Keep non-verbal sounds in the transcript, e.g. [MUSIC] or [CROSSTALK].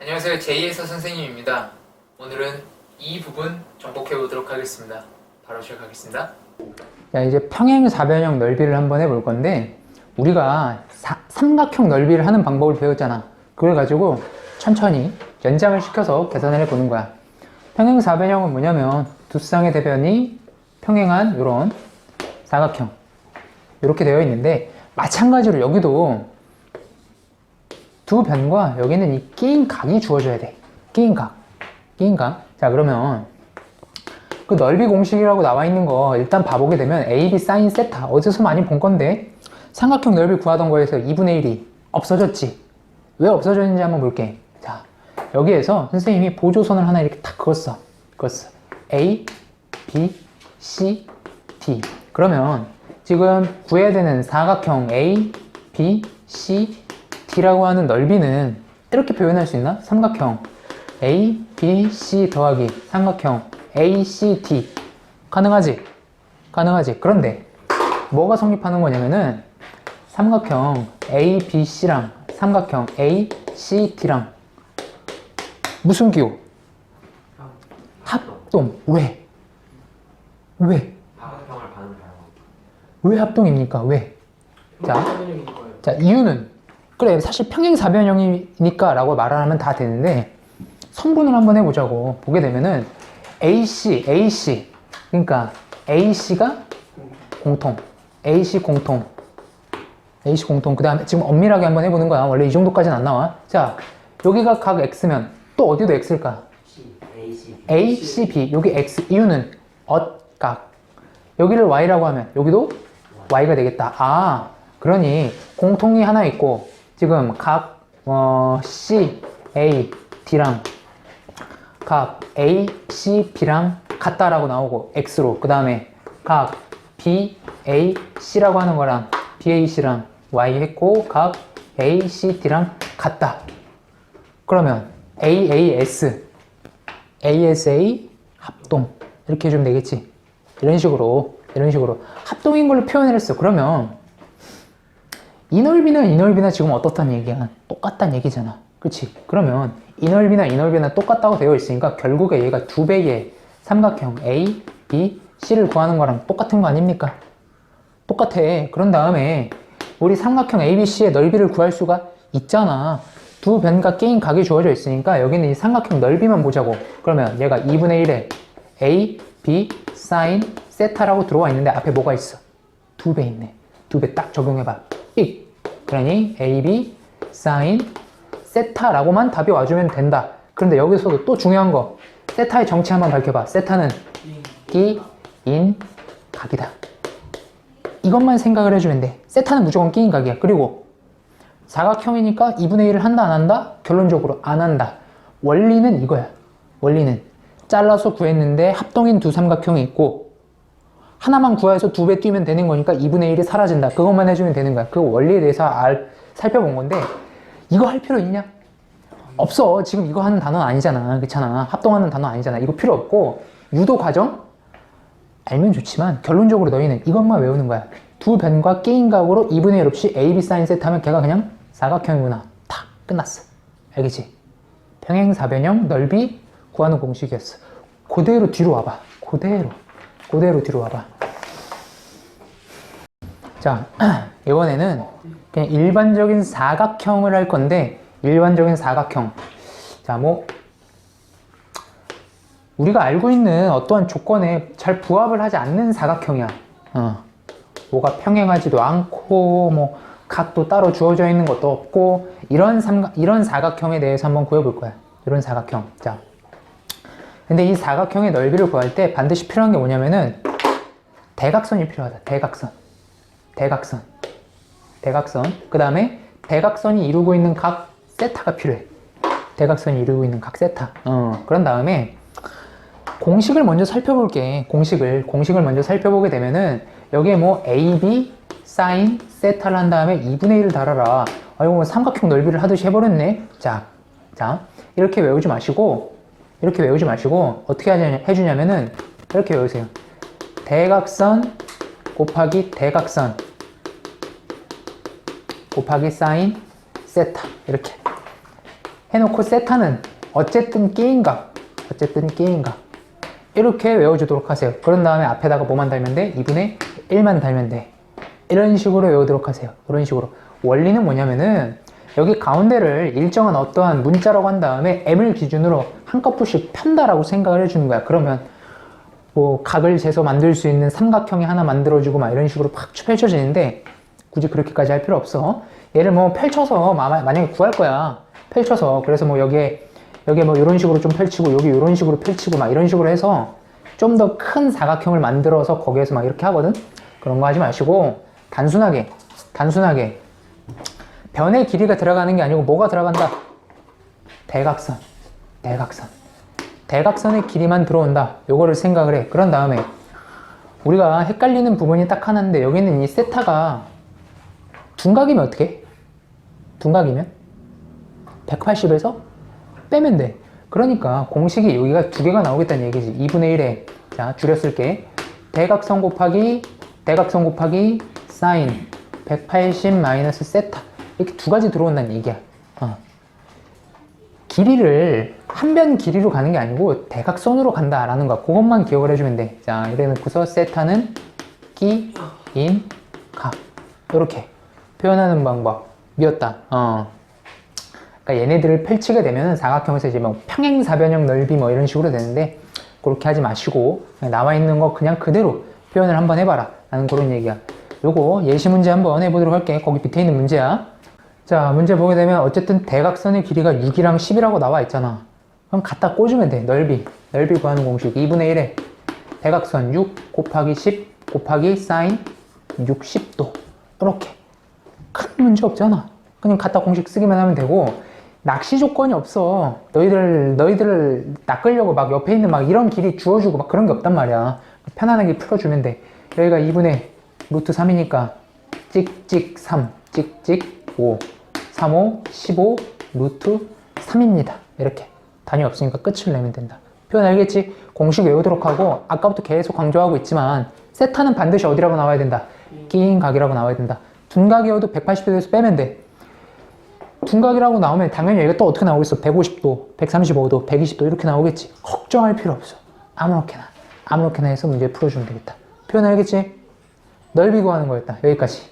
안녕하세요. 제이에서 선생님입니다. 오늘은 이 부분 정복해 보도록 하겠습니다. 바로 시작하겠습니다. 자, 이제 평행 사변형 넓이를 한번 해볼 건데, 우리가 사- 삼각형 넓이를 하는 방법을 배웠잖아. 그걸 가지고 천천히 연장을 시켜서 계산을 해보는 거야. 평행 사변형은 뭐냐면, 두 쌍의 대변이 평행한 이런 사각형. 이렇게 되어 있는데, 마찬가지로 여기도 두 변과 여기는 이 끼인 각이 주어져야 돼. 끼인 각. 끼인 각. 자, 그러면 그 넓이 공식이라고 나와 있는 거 일단 봐보게 되면 AB 사인 세타. 어디서 많이 본 건데? 삼각형 넓이 구하던 거에서 2분의 1이 없어졌지. 왜 없어졌는지 한번 볼게. 자 여기에서 선생님이 보조선을 하나 이렇게 탁 그었어. 그었어. A, B, C, D. 그러면 지금 구해야 되는 사각형 A, B, C, D라고 하는 넓이는 이렇게 표현할 수 있나? 삼각형 A, B, C 더하기 삼각형 A, C, D 가능하지? 가능하지? 그런데 뭐가 성립하는 거냐면은 삼각형 A, B, C랑 삼각형 A, C, D랑 무슨 기호? 합동. 왜? 왜? 왜 합동입니까? 왜? 자, 자 이유는 그래 사실 평행사변형이니까 라고 말을 하면 다 되는데 성분을 한번 해보자고. 보게 되면은 AC, AC 그러니까 AC가 공통 AC 공통 AC 공통. 그 다음에 지금 엄밀하게 한번 해보는 거야. 원래 이 정도까지는 안 나와. 자 여기가 각 X면 또 어디도 X일까? C, A, C, A, C, B. 여기 X 이유는 엇각. 여기를 Y라고 하면 여기도 Y가 되겠다. 아 그러니 공통이 하나 있고 지금 각 어, C, A, D랑 각 A, C, B랑 같다라고 나오고 X로. 그 다음에 각 B, A, C라고 하는 거랑 B, A, C랑 Y 했고 각 A, C, D랑 같다. 그러면 A, A, S ASA 합동. 이렇게 해주면 되겠지? 이런 식으로 이런 식으로 합동인 걸로 표현을 했어. 그러면 이 넓이나 이 넓이나 지금 어떻단 얘기야? 똑같단 얘기잖아. 그치? 그러면 이 넓이나 이 넓이나 똑같다고 되어 있으니까 결국에 얘가 두 배의 삼각형 A, B, C를 구하는 거랑 똑같은 거 아닙니까? 똑같아. 그런 다음에 우리 삼각형 ABC의 넓이를 구할 수가 있잖아. 두 변과 끼인 각이 주어져 있으니까 여기는 이 삼각형 넓이만 보자고. 그러면 얘가 2분의 1에 A, B, 사인, 세타라고 들어와 있는데 앞에 뭐가 있어? 두 배 있네. 두 배 딱 적용해봐 삑 그러니 AB, 사인, 세타라고만 답이 와주면 된다. 그런데 여기서도 또 중요한 거. 세타의 정치 한번 밝혀봐. 세타는 끼 인 각이다. 이것만 생각을 해주면 돼. 세타는 무조건 끼인 각이야. 그리고 사각형이니까 2분의 1을 한다 안 한다? 결론적으로 안 한다. 원리는 이거야. 원리는 잘라서 구했는데 합동인 두 삼각형이 있고 하나만 구해서 두 배 뛰면 되는 거니까 2분의 1이 사라진다. 그것만 해주면 되는 거야. 그 원리에 대해서 알, 살펴본 건데 이거 할 필요 있냐? 없어. 지금 이거 하는 단어는 아니잖아. 그렇잖아. 합동하는 단어 아니잖아. 이거 필요 없고 유도 과정 알면 좋지만 결론적으로 너희는 이것만 외우는 거야. 두 변과 끼인 각으로 2분의 1 없이 A, B 사인 세트 하면 걔가 그냥 사각형이구나. 탁 끝났어. 알겠지? 평행사변형 넓이 구하는 공식이었어. 그대로 뒤로 와봐. 그대로. 그대로 뒤로 와봐. 자, [CLEARS THROAT] 이번에는 그냥 일반적인 사각형을 할 건데 일반적인 사각형. 자, 뭐 우리가 알고 있는 어떠한 조건에 잘 부합을 하지 않는 사각형이야. 어. 뭐가 평행하지도 않고 뭐 각도 따로 주어져 있는 것도 없고 이런 삼각 이런 사각형에 대해서 한번 구해볼 거야. 이런 사각형. 자. 근데 이 사각형의 넓이를 구할 때 반드시 필요한 게 뭐냐면은 대각선이 필요하다. 대각선. 대각선. 대각선. 그 다음에 대각선이 이루고 있는 각 세타가 필요해. 대각선이 이루고 있는 각 세타. 어. 그런 다음에 공식을 먼저 살펴볼게. 공식을. 공식을 먼저 살펴보게 되면은 여기에 뭐 AB, 사인, 세타를 한 다음에 2분의 1을 달아라. 아이고, 뭐 삼각형 넓이를 하듯이 해버렸네. 자, 자, 이렇게 외우지 마시고, 이렇게 외우지 마시고, 어떻게 해주냐면은, 이렇게 외우세요. 대각선 곱하기 대각선 곱하기 사인, 세타. 이렇게. 해놓고 세타는 어쨌든 끼인각 어쨌든 끼인각 이렇게 외워주도록 하세요 그런 다음에 앞에다가 뭐만 달면 돼? 2분의 1만 달면 돼 이런 식으로 외우도록 하세요 이런 식으로 원리는 뭐냐면은 여기 가운데를 일정한 어떠한 문자라고 한 다음에 m을 기준으로 한꺼풀씩 편다라고 생각을 해주는 거야 그러면 뭐 각을 재서 만들 수 있는 삼각형이 하나 만들어지고 막 이런 식으로 팍 펼쳐지는데 굳이 그렇게까지 할 필요 없어. 얘를 뭐 펼쳐서 마- 만약에 구할 거야. 펼쳐서 그래서 뭐 여기에 여기에 뭐 이런 식으로 좀 펼치고 여기 이런 식으로 펼치고 막 이런 식으로 해서 좀 더 큰 사각형을 만들어서 거기에서 막 이렇게 하거든. 그런 거 하지 마시고 단순하게 단순하게 변의 길이가 들어가는 게 아니고 뭐가 들어간다. 대각선, 대각선. 대각선의 길이만 들어온다. 요거를 생각을 해. 그런 다음에 우리가 헷갈리는 부분이 딱 하나인데 여기는 이 세타가 둔각이면 어떻게? 해? 둔각이면 180에서 빼면 돼. 그러니까 공식이 여기가 두 개가 나오겠다는 얘기지. 2분의 1에 자 줄였을게. 대각선 곱하기 대각선 곱하기 사인 180 마이너스 세타 이렇게 두 가지 들어온다는 얘기야. 어. 길이를 한 변 길이로 가는 게 아니고 대각선으로 간다라는 거 그것만 기억을 해주면 돼. 자 이래 놓고서 세타는 끼, 인, 각 이렇게 표현하는 방법이었다. 어. 그러니까 얘네들을 펼치게 되면 사각형에서 이제 뭐 평행 사변형 넓이 뭐 이런 식으로 되는데 그렇게 하지 마시고 나와 있는 거 그냥 그대로 표현을 한번 해봐라 라는 그런 얘기야. 요거 예시 문제 한번 해보도록 할게. 거기 밑에 있는 문제야. 자, 문제 보게 되면 어쨌든 대각선의 길이가 6이랑 10이라고 나와 있잖아. 그럼 갖다 꽂으면 돼. 넓이. 넓이 구하는 공식. 2분의 1에 대각선 6 곱하기 10 곱하기 사인 60도. 이렇게. 큰 문제 없잖아. 그냥 갖다 공식 쓰기만 하면 되고 낚시 조건이 없어. 너희들 너희들을 낚으려고 막 옆에 있는 막 이런 길이 주어주고 막 그런 게 없단 말이야. 편안하게 풀어주면 돼. 여기가 2분의 루트 3이니까 찍찍 3, 찍찍 5, 3, 5, 15 루트 3입니다. 이렇게 단위 없으니까 끝을 내면 된다. 표현 알겠지? 공식 외우도록 하고 아까부터 계속 강조하고 있지만 세타는 반드시 어디라고 나와야 된다. 끼인 각이라고 나와야 된다. 둔각이어도 180도에서 빼면 돼. 둔각이라고 나오면 당연히 얘가 또 어떻게 나오겠어? 150도, 135도, 120도 이렇게 나오겠지. 걱정할 필요 없어. 아무렇게나 아무렇게나 해서 문제 풀어주면 되겠다. 표현 알겠지? 넓이 구하는 거였다. 여기까지.